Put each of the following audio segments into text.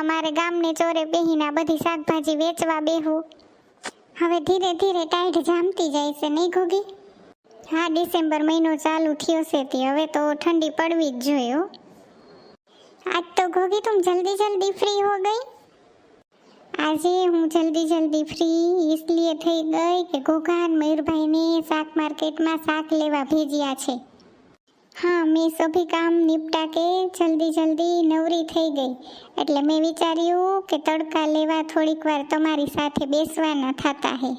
અમારે ગામને ચોરે બેહીને આ બધી શાકભાજી વેચવા બેહું હવે ધીરે ધીરે ટાઈટ જામતી જાય છે નહીં ઘોગી હા ડિસેમ્બર મહિનો ચાલુ થયો છે તે હવે તો ઠંડી પડવી જ જોઈએ હો आज तो गोगी तुम जल्दी जल्दी फ्री हो गई આજે હું જલ્દી જલ્દી ફ્રી इसलिए થઈ ગઈ કે ઘોઘાન મયુરભાઈને શાક માર્કેટમાં શાક લેવા ભેજ્યા છે हाँ मैं सभी काम निपटा के जल्दी जल्दी नवरी थी गई। एट मैं विचार्यू कि तड़का लेवा थोड़ीक वार तुम्हारी साथे बेसवाना थाता है।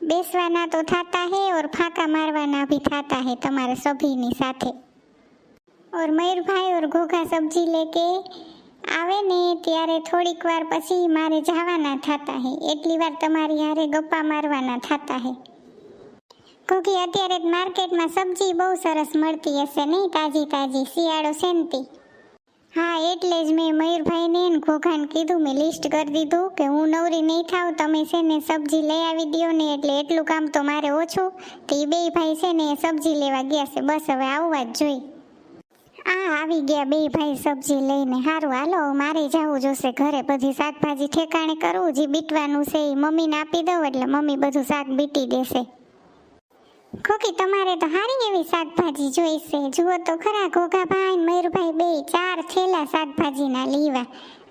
बेसवाना तो थाता है और फाका मारवाना भी थाता है तुम्हारे सभी ने साथे। और मयूर भाई और घोघा सब्ज़ी लेके आवे ने त्यारे थोड़ीक वार पछी मारे जावाना थाता है। एटली वार तुम्हारी यारे गप्पा मारवाना थाता है। ઘોઘી અત્યારે માર્કેટમાં સબ્જી બહુ સરસ મળતી હશે નહીં તાજી તાજી, શિયાળો સેનતી હા, એટલે જ મેં મયુરભાઈને એને ઘોઘાને કીધું, મેં લિસ્ટ કરી દીધું કે હું નવરી નહીં થાવ, તમે છે ને સબ્જી લઈ આવી દ્યો ને એટલે એટલું કામ તો મારે ઓછું. તો એ બે ભાઈ છે ને સબ્જી લેવા ગયા છે, બસ હવે આવવા જ જોઈ. આ આવી ગયા બે ભાઈ સબ્જી લઈને. સારું હાલો મારે જવું જોશે ઘરે. બધી શાકભાજી ઠેકાણે કરવું જે બીટવાનું છે એ મમ્મીને આપી દઉં, એટલે મમ્મી બધું શાક બીટી દેશે. ખોકી તમારે તો હારી એવી શાકભાજી જોઈશે. જુઓ તો ખરા ઘોઘાભાઈ, મયુરભાઈ બે, ચાર થેલા શાકભાજીના લીવા.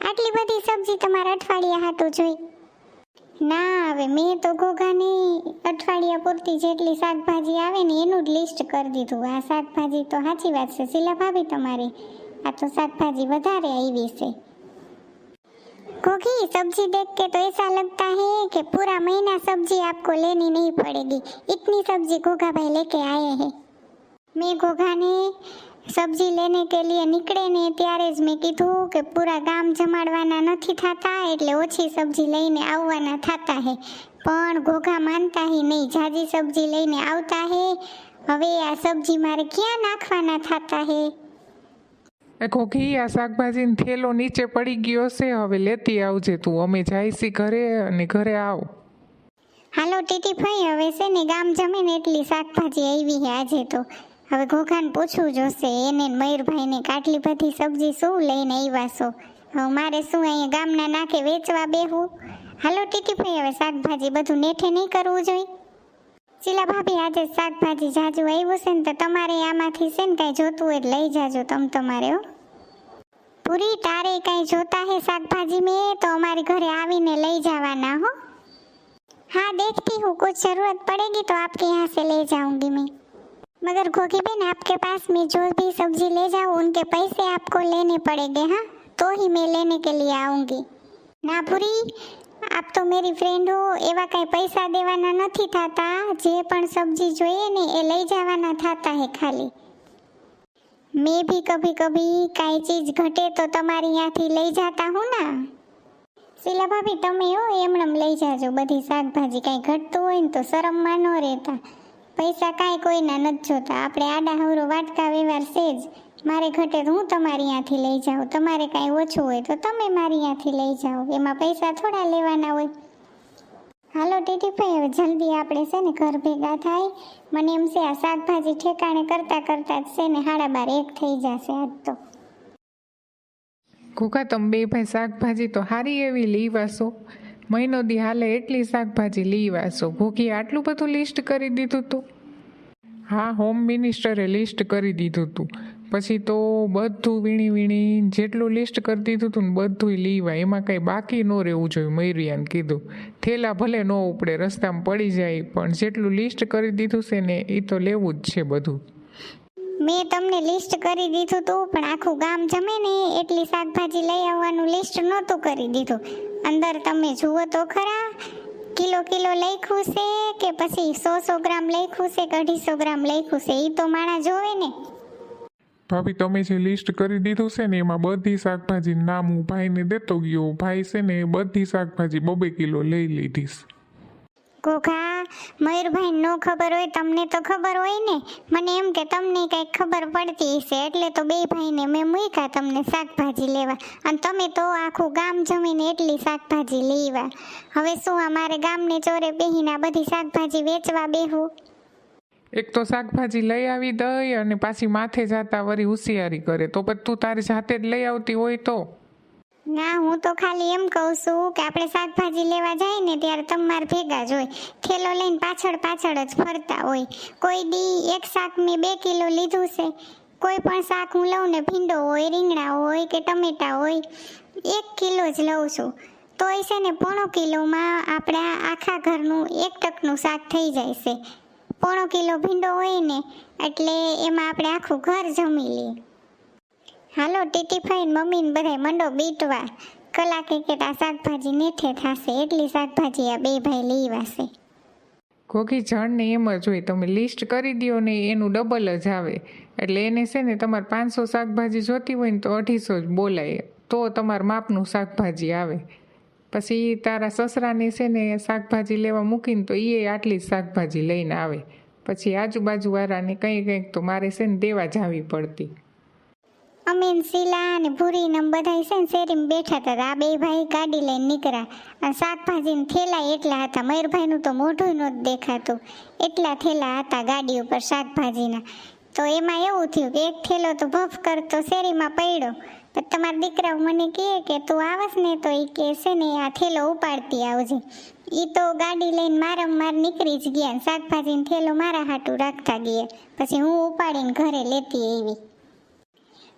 આટલી બધી સબ્જી તમારે અઠવાડિયા હાટું જોઈ. ના હવે મેં તો ઘોઘાને અઠવાડિયા પૂરતી જેટલી શાકભાજી આવે ને એનું જ લિસ્ટ કરી દીધું. આ શાકભાજી તો સાચી વાત છે શીલા ભાભી તમારી. આ તો શાકભાજી વધારે આવી છે. घोघी सब्जी देख के तो ऐसा लगता है कि पूरा महीना सब्जी आपको लेनी नहीं पड़ेगी इतनी सब्जी घोघा भाई लेके आए हैं મેં ઘોઘાને સબ્જી લેને કે લીએ નીકળે ને ત્યારે જ મેં કીધું કે પૂરા ગામ જમાડવાના નથી થતા એટલે ઓછી સબ્જી લઈને આવવાના થતા હે પણ ઘોઘા માનતા હી નહીં જાજી સબ્જી લઈને આવતા હે હવે આ સબ્જી મારે ક્યાં નાખવાના થતા હે એ ઘોઘી આ શાકભાજીનો થેલો નીચે પડી ગયો છે, હવે લેતી આવજે તું. અમે જાઈશી ઘરે અને ઘરે આવ. હાલો ટીટી ભાઈ, હવે છે ને ગામ જમીને એટલી શાકભાજી આવી છે આજે તો. હવે ઘોઘાને પૂછવું જોશે, એને મયુરભાઈને કાટલી બધી સબ્જી શું લઈને આવ્યા છો? હવે મારે શું અહીંયા ગામના નાખે વેચવા બેહવું હાલો ટીટી ભાઈ, હવે શાકભાજી બધું નેઠે નહીં કરવું જોઈએ? શીલા ભાભી આજે શાકભાજી જાજુ આવ્યું છે ને તો તમારે આમાંથી છે ને કાંઈ જોતું હોય તો લઈ જાજો તમ તમારે હો પૂરી તારે કાંઈ જોતા હે શાકભાજી મેં તો અમારી ઘરે આવીને લઈ જવાના હો हाँ देखती हूँ कुछ जरूरत पड़ेगी तो आपके यहाँ से ले जाऊंगी मैं मगर घोगी बहन आपके पास में जो भी सब्जी ले जाऊँ उनके पैसे आपको लेने पड़ेंगे हाँ तो ही मैं लेने के लिए आऊंगी ના પૂરી આપ તો મેરી ફ્રેન્ડ હો, એવા કાંઈ પૈસા દેવાના નથી થતા, જે પણ સબ્જી જોઈએ ને એ લઈ જવાના થતા હે ખાલી. મેં ભી કભી કભી કાંઈ ચીજ ઘટે તો તમારી ત્યાંથી લઈ જાતા હું ના. શીલા ભાભી, તમે હો, એમણમ લઈ જાજો. બધી શાકભાજી કાંઈ ઘટતું હોય ને તો શરમમાં ન રહેતા. પૈસા કાંઈ કોઈના નથી જોતા. આપણે આડા હવરો વાટકા વ્યવહાર છે જ. મારે ઘટે તો હું તમારી ત્યાંથી લઈ જાઉં. તમારે કાંઈ ઓછું હોય તો તમે મારી ત્યાંથી લઈ જાઓ. એમાં પૈસા થોડા લેવાના હોય. હાલો ટીટીભાઈ, હવે જલ્દી આપણે છે ને ઘર ભેગા થાય. મને એમ છે આ શાકભાજી ઠેકાણે કરતાં કરતાં જ છે ને હાડા બાર એક થઈ જશે આજ તો. ઘોઘા તમે બે ભાઈ શાકભાજી તો સારી એવી લીવાશો મહિનો દી હાલે એટલી શાકભાજી લઈ વાસો ભૂખી આટલું બધું લિસ્ટ કરી દીધું તું? હા હોમ મિનિસ્ટરે લિસ્ટ કરી દીધું તું. પછી તો બધું વીણી વીણી જેટલું લિસ્ટ કરી દીધું તું ને બધું લીવા એમાં કંઈ બાકી ન રહેવું જોઈએ, મયુરિયાને કીધું. થેલા ભલે ન ઉપડે, રસ્તામાં પડી જાય, પણ જેટલું લિસ્ટ કરી દીધું છે ને એ તો લેવું જ છે બધું. મેં તમને લિસ્ટ કરી દીધું હતું પણ આખું ગામ જમે ને એટલી શાકભાજી લઈ આવવાનું લિસ્ટ નહોતું કરી દીધું. અંદર તમે જુઓ તો ખરા, કિલો કિલો લખ્યું છે કે પછી સો સો ગ્રામ લખ્યું છે કે અઢીસો ગ્રામ લખ્યું છે એ તો માણા જોવે ને. ભાભી, તમે જે લિસ્ટ કરી દીધું છે ને, એમાં બધી શાકભાજી નામ હું ભાઈને દેતો ગયો. ભાઈ છે ને બધી શાકભાજી બબે કિલો લઈ લીધીશ કોકા મયુરભાઈ, નો ખબર હોય, તમને તો ખબર હોય ને? મને એમ કે તમને કંઈક ખબર પડતી હશે, એટલે તો બે ભાઈને મેં મૂક્યા તમને શાકભાજી લેવા. અને તમે તો આખું ગામ જમીને એટલી શાકભાજી લેવા. હવે શું અમારે ગામને ચોરે બેહીને બધી શાકભાજી વેચવા બેહું? એક તો શાકભાજી લઈ આવી દઈ અને પાછી માથે જાતા વળી હોશિયારી કરે. તો પછી તું તારી જાતે જ લઈ આવતી હોય તો? ના, હું તો ખાલી એમ કહું છું કે આપણે શાકભાજી લેવા જાય ને ત્યારે તમારે ભેગા જ હોય. થેલો લઈને પાછળ પાછળ જ ફરતા હોય. કોઈ દી એક શાક મેં બે કિલો લીધું છે. કોઈ પણ શાક હું લઉં ને ભીંડો હોય, રીંગણા હોય કે ટમેટા હોય, એક કિલો જ લઉં છું. તોય છે ને, પોણો કિલોમાં આપણા આખા ઘરનું એક ટકનું શાક થઈ જાય છે. પોણો કિલો ભીંડો હોય ને, એટલે એમાં આપણે આખું ઘર જમી લઈએ. હાલો, ટીટી મમ્મીને મમ્મી બધાય મંડો બીટવા. કલાકે આ શાકભાજી નેથે થશે, એટલી શાકભાજી આ બે ભાઈ લેવાશે. ઘોઘી જણને એમ જ હોય, તમે લિસ્ટ કરી દો ને એનું ડબલ જ આવે. એટલે એને છે ને તમારે પાંચસો શાકભાજી જોતી હોય ને તો અઢીસો જ બોલાય. તો તમારા માપનું શાકભાજી આવે. પછી તારા સસરાને છે ને શાકભાજી લેવા મૂકીને તો એ આટલી જ શાકભાજી લઈને આવે. પછી આજુબાજુવાળાને કંઈ કંઈક તો મારે છે ને દેવા જાવી પડતી. અમે શીલા અને ભૂરી ને બધા છે ને શેરીમાં બેઠા હતા આ બે ભાઈ ગાડી લઈને નીકળ્યા. અને શાકભાજીને થેલા એટલા હતા. મયુરભાઈનું તો મોઢું નહોતું દેખાતું. એટલા થેલા હતા ગાડી ઉપર શાકભાજીના. તો એમાં એવું થયું કે એક થેલો તો ભફ કરતો શેરીમાં પડ્યો. તો તમારા દીકરાઓ મને કહે કે તું આવસ ને તો એ કહે છે ને આ થેલો ઉપાડતી આવજે. એ તો ગાડી લઈને મારમ નીકળી જ ગયા ને શાકભાજીનો થેલો મારા હાટું રાખતા ગયા. પછી હું ઉપાડીને ઘરે લેતી આવી.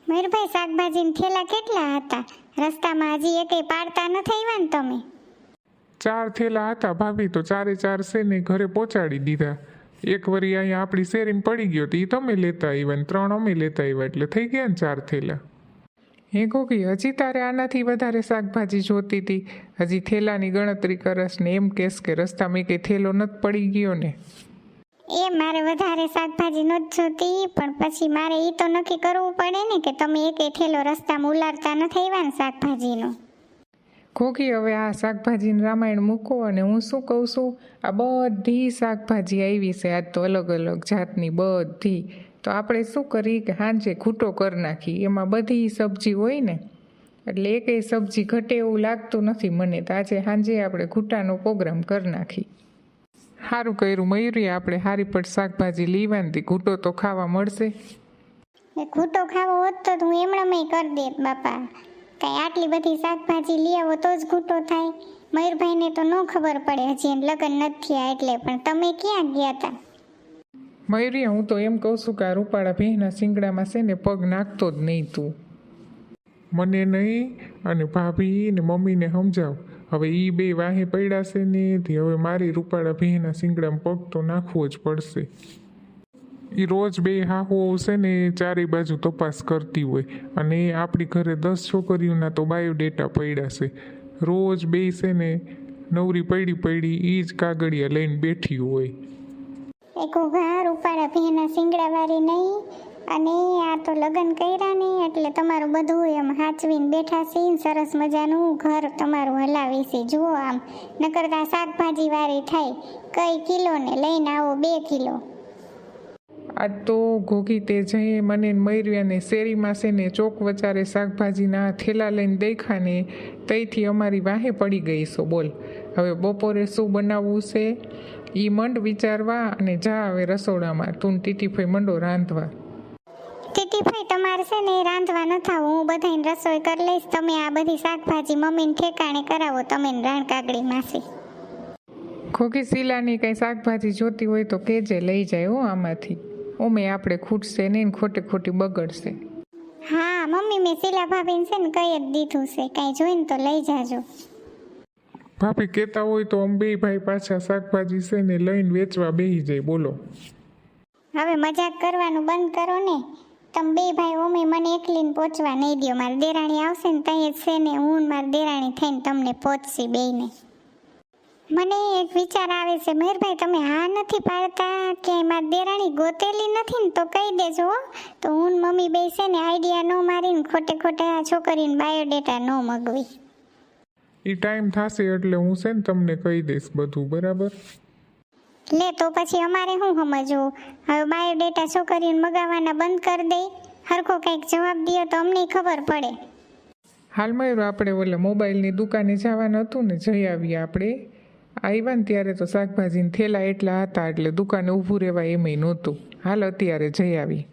મયુરભાઈ, શાકભાજીના થેલા કેટલા હતા? રસ્તામાં હજી એકેય પાડતા નથી આવ્યા ને તમે? ચાર થેલા હતા ભાભી, તો ચારે ચાર છે ને ઘરે પહોંચાડી દીધા. એક વરી અહીંયા આપણી શેરીમાં પડી ગયો તો એ તમે લેતા આવ્યા ને ત્રણ અમે લેતા આવ્યા એટલે થઈ ગયા ને ચાર થેલા. હે ગોગી હજી તારે આનાથી વધારે શાકભાજી જોતી હતી હજી થેલાની ગણતરી કરસ ને એમ કહેશ કે રસ્તામાં કંઈ થેલો નથી પડી ગયો ને. એ મારે વધારે શાકભાજી નથી જોતી પણ પછી મારે એ તો નક્કી કરવું પડે ને કે તમે એકેય થેલો રસ્તામાં ઉલારતા નથી આવ્યા ને શાકભાજીનો. ઘોઘી હવે આ શાકભાજીનું રામાયણ મૂકો અને હું શું કહું છું? આ બધી શાકભાજી આવી છે આજ તો અલગ અલગ જાતની બધી. તો આપણે શું કરીએ કે સાંજે ઘૂંટો કરી નાખી એમાં બધી સબ્જી હોય ને, એટલે એકેય સબ્જી ઘટે એવું લાગતું નથી મને. તો આજે સાંજે આપણે ઘૂંટાનો પ્રોગ્રામ કરી નાખી સારું કર્યું મયુરી આપણે હારી પર શાકભાજી લીવાની ઘૂંટો તો ખાવા મળશે. એ ખૂટો ખાવો હોત તો હું એમણામાં કરી દેત બાપા. કાંઈ આટલી બધી શાકભાજી લઈ આવો તો જ ઘૂંટો થાય. મયુરભાઈને તો ન ખબર પડે, હજી લગ્ન નથી થયા એટલે. પણ તમે ક્યાં ગયા હતા મયુરી હું તો એમ કહું છું કે આ રૂપાળા ભેહના શિંગડામાં છે ને પગ નાખતો જ નહીં તું. મને નહીં અને ભાભી ને મમ્મીને સમજાવ. હવે એ બે વાહે પડ્યા છે ને, તે હવે મારી રૂપાળા ભેહના સિંગડામાં પગ તો નાખવો જ પડશે. એ રોજ બે હાહુ આવશે ને ચારે બાજુ તપાસ કરતી હોય. અને આપણી ઘરે દસ છોકરીઓના તો બાયોડેટા પડ્યા છે. રોજ બે છે ને, નવરી પડી પડી એ જ કાગળિયા લઈને બેઠી હોય. એ ઉઘાર ઉપાડા ભીના શિંગડાવાળી નહીં અને આ તો લગ્ન કર્યા નહીં એટલે તમારું બધું એમ હાચવીને બેઠા છે સરસ મજાનું ઘર તમારું હલાવી છે. જુઓ આમ નકરતા શાકભાજી વાળી થાય. કઈ કિલો ને લઈને આવો બે કિલો. આ તો ઘોઘી તે જઈએ મને મયુરિયાને શેરીમાં છે ને ચોક વચારે શાકભાજીના થેલા લઈને દેખા ને તઈથી અમારી વાહે પડી ગઈ છો બોલ. હવે બપોરે શું બનાવવું છે? એ મંડ વિચારવા અને જા હવે રસોડામાં તું ટીટીફઈ મંડો રાંધવા. ટીટીફઈ તમારે છે ને રાંધવા ન થાવ હું બધાને રસોઈ કરી લઈશ. તમે આ બધી શાકભાજી મમ્મીને ઠેકાણે કરાવો તમે રાણ કાગડી માસી. ખોખી શીલાની કંઈ શાકભાજી જોતી હોય તો કેજે લઈ જાય હો આમાંથી. ઓમે આપણે ખૂટશે નહીં ને ખોટે ખોટી બગડશે. હા મમ્મી મેં શીલા ભાભીને છે ને કહી જ દીધું છે કાંઈ જોઈને તો લઈ જાજો. ભાભી કહેતા હોય તો અમે બે ભાઈ પાછા શાકભાજી છે ને લઈને વેચવા બેહી જાય, બોલો. હવે મજાક કરવાનું બંધ કરો ને. તમે બે ભાઈ ઓમે મને એકલીને પહોંચવા નહીં દો મારી દેરાણી આવશે ને ત્યાં જ છે ને હું મારી દેરાણી થઈને તમને પહોંચશે બેયને. મને એક વિચાર આવે છે મહેરભાઈ તમે હા નથી પાડતા કે મારી દેરાણી ગોતેલી નથી ને તો કહી દેજો. તો હું મમ્મી બે છે ને આઈડિયા ન મારીને ખોટે ખોટે આ છોકરીને બાયોડેટા ન મગવી. એ ટાઈમ થશે એટલે હું છે ને તમને કહી દઈશ બધું બરાબર? લે તો પછી અમારે શું સમજવું? હવે બાયોડેટા છોકરીને મગાવવાના બંધ કરી દઈ હરખો કંઈક જવાબ દો તો અમને ખબર પડે. હાલ મયુર આપણે ઓલા મોબાઈલની દુકાને જવાનું હતું ને જઈ આવીએ આપણે. આવ્યા ને ત્યારે તો શાકભાજીને થેલા એટલા હતા એટલે દુકાને ઊભું રહેવાય એમય નહોતું. હાલ અત્યારે જઈ આવી.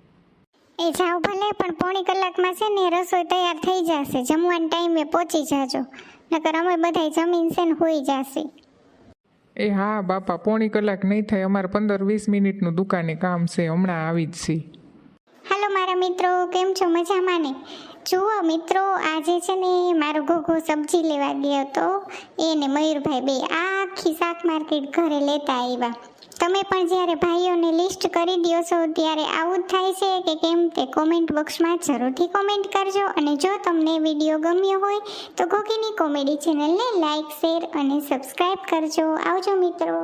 એ જાવ ભલે પણ પોણી કલાકમાં છે ને રસોઈ તૈયાર થઈ જશે. જમવાના ટાઈમે પહોંચી જાજો. નકર અમે બધાય જમીન છે ને હોઈ જશે. એ હા બાપા પોણી કલાક નહીં થાય. અમારે પંદર વીસ મિનિટનું દુકાને કામ છે. હમણાં આવી જ છે. હાલો મારા મિત્રો કેમ છો? મજામાં ને? જુઓ મિત્રો, આજે છે ને મારો ઘોઘો સબ્જી લેવા ગયો હતો. એ ને મયુરભાઈ બે આખી શાક માર્કેટ ઘરે લેતા આવ્યા. તમે પણ જ્યારે ભાઈઓને લિસ્ટ કરી દો છો, ત્યારે આવું જ થાય છે કે કેમ તે કોમેન્ટ બોક્સમાં જરૂરથી કોમેન્ટ કરજો અને જો તમને વીડિયો ગમ્યો હોય, તો ઘોઘીની કોમેડી ચેનલને લાઇક શેર અને સબસ્ક્રાઈબ કરજો. આવજો મિત્રો.